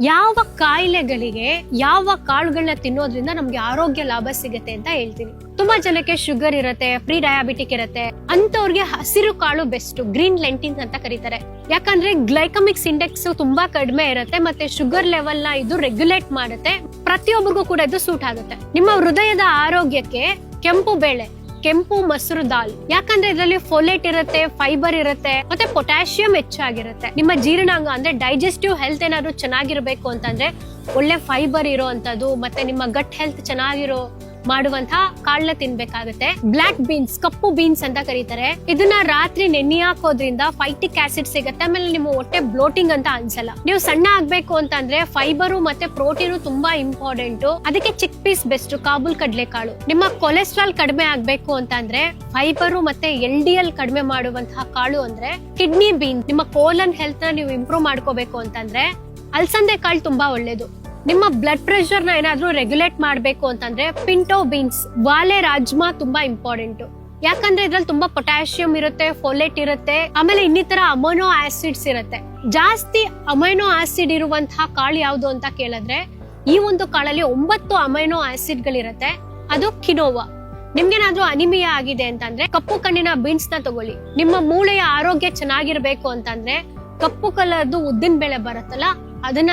ಯಾವ ಕಾಯಿಲೆಗಳಿಗೆ ಯಾವ ಕಾಳುಗಳನ್ನ ತಿನ್ನೋದ್ರಿಂದ ನಮ್ಗೆ ಆರೋಗ್ಯ ಲಾಭ ಸಿಗುತ್ತೆ ಅಂತ ಹೇಳ್ತೀನಿ. ತುಂಬಾ ಜನಕ್ಕೆ ಶುಗರ್ ಇರುತ್ತೆ ಪ್ರೀ ಡಯಾಬಿಟಿಕ್ ಇರುತ್ತೆ ಅಂತವ್ರಿಗೆ ಹಸಿರು ಕಾಳು ಬೆಸ್ಟ್ ಗ್ರೀನ್ ಲೆಂಟಿನ್ಸ್ ಅಂತ ಕರೀತಾರೆ. ಯಾಕಂದ್ರೆ ಗ್ಲೈಕಮಿಕ್ಸ್ ಇಂಡೆಕ್ಸ್ ತುಂಬಾ ಕಡಿಮೆ ಇರುತ್ತೆ ಮತ್ತೆ ಶುಗರ್ ಲೆವೆಲ್ನ ಇದು ರೆಗ್ಯುಲೇಟ್ ಮಾಡುತ್ತೆ. ಪ್ರತಿಯೊಬ್ಬರಿಗೂ ಕೂಡ ಇದು ಸೂಟ್ ಆಗುತ್ತೆ. ನಿಮ್ಮ ಹೃದಯದ ಆರೋಗ್ಯಕ್ಕೆ ಕೆಂಪು ಬೇಳೆ ಕೆಂಪು ಮೊಸರು ದಾಲ್. ಯಾಕಂದ್ರೆ ಇದರಲ್ಲಿ ಫೋಲೇಟ್ ಇರುತ್ತೆ ಫೈಬರ್ ಇರುತ್ತೆ, ಮತ್ತೆ ಪೊಟ್ಯಾಷಿಯಂ ಹೆಚ್ಚಾಗಿರುತ್ತೆ. ನಿಮ್ಮ ಜೀರ್ಣಾಂಗ ಅಂದ್ರೆ ಡೈಜೆಸ್ಟಿವ್ ಹೆಲ್ತ್ ಏನಾದ್ರು ಚೆನ್ನಾಗಿರ್ಬೇಕು ಅಂತಂದ್ರೆ ಒಳ್ಳೆ ಫೈಬರ್ ಇರೋ ಅಂತದ್ದು ಮತ್ತೆ ನಿಮ್ಮ ಗಟ್ ಹೆಲ್ತ್ ಚೆನ್ನಾಗಿರೋ ಮಾಡುವಂತಹ ಕಾಳನ್ನ ತಿನ್ಬೇಕಾಗುತ್ತೆ. ಬ್ಲಾಕ್ ಬೀನ್ಸ್ ಕಪ್ಪು ಬೀನ್ಸ್ ಅಂತ ಕರೀತಾರೆ. ಇದನ್ನ ರಾತ್ರಿ ನೆನೆ ಹಾಕೋದ್ರಿಂದ ಫೈಟಿಕ್ ಆಸಿಡ್ ಸಿಗುತ್ತೆ. ಆಮೇಲೆ ನಿಮ್ಮ ಹೊಟ್ಟೆ ಬ್ಲೋಟಿಂಗ್ ಅಂತ ಅನ್ಸಲ್ಲ. ನೀವು ಸಣ್ಣ ಆಗ್ಬೇಕು ಅಂತಂದ್ರೆ ಫೈಬರು ಮತ್ತೆ ಪ್ರೋಟೀನು ತುಂಬಾ ಇಂಪಾರ್ಟೆಂಟ್ ಅದಕ್ಕೆ ಚಿಕ್ ಪೀಸ್ ಬೆಸ್ಟ್ ಕಾಬೂಲ್ ಕಡಲೆಕಾಳು. ನಿಮ್ಮ ಕೊಲೆಸ್ಟ್ರಾಲ್ ಕಡಿಮೆ ಆಗ್ಬೇಕು ಅಂತಂದ್ರೆ ಫೈಬರು ಮತ್ತೆ ಎಲ್ ಡಿ ಎಲ್ ಕಡಿಮೆ ಮಾಡುವಂತಹ ಕಾಳು ಅಂದ್ರೆ ಕಿಡ್ನಿ ಬೀನ್ ನಿಮ್ಮ ಕೋಲನ್ ಹೆಲ್ತ್ನ ನೀವು ಇಂಪ್ರೂವ್ ಮಾಡ್ಕೋಬೇಕು ಅಂತಂದ್ರೆ ಅಲ್ಸಂದೆ ಕಾಳು ತುಂಬಾ ಒಳ್ಳೇದು. ನಿಮ್ಮ ಬ್ಲಡ್ ಪ್ರೆಷರ್ನ ಏನಾದ್ರು ರೆಗ್ಯುಲೇಟ್ ಮಾಡಬೇಕು ಅಂತಂದ್ರೆ ಪಿಂಟೋ ಬೀನ್ಸ್ ವಾಲೆ ರಾಜ್ಮಾ ತುಂಬಾ ಇಂಪಾರ್ಟೆಂಟ್ ಯಾಕಂದ್ರೆ ಇದ್ರಲ್ಲಿ ತುಂಬಾ ಪೊಟ್ಯಾಷಿಯಂ ಇರುತ್ತೆ ಫೋಲೇಟ್ ಇರುತ್ತೆ, ಆಮೇಲೆ ಇನ್ನಿತರ ಅಮೈನೋ ಆಸಿಡ್ಸ್ ಇರುತ್ತೆ. ಜಾಸ್ತಿ ಅಮೈನೋ ಆಸಿಡ್ ಇರುವಂತಹ ಕಾಳು ಯಾವುದು ಅಂತ ಕೇಳಿದ್ರೆ, ಈ ಒಂದು ಕಾಳಲ್ಲಿ ಒಂಬತ್ತು ಅಮೈನೋ ಆಸಿಡ್ ಗಳಿರುತ್ತೆ. ಅದು ಕಿನೋವಾ ನಿಮ್ಗೇನಾದ್ರೂ ಅನಿಮಿಯಾ ಆಗಿದೆ ಅಂತಂದ್ರೆ ಕಪ್ಪು ಕಣ್ಣಿನ ಬೀನ್ಸ್ನ ತಗೊಳ್ಳಿ. ನಿಮ್ಮ ಮೂಳೆಯ ಆರೋಗ್ಯ ಚೆನ್ನಾಗಿರ್ಬೇಕು ಅಂತಂದ್ರೆ ಕಪ್ಪು ಕಲರ್ದು ಉದ್ದಿನ ಬೇಳೆ ಬರುತ್ತಲ್ಲ, ಅದನ್ನ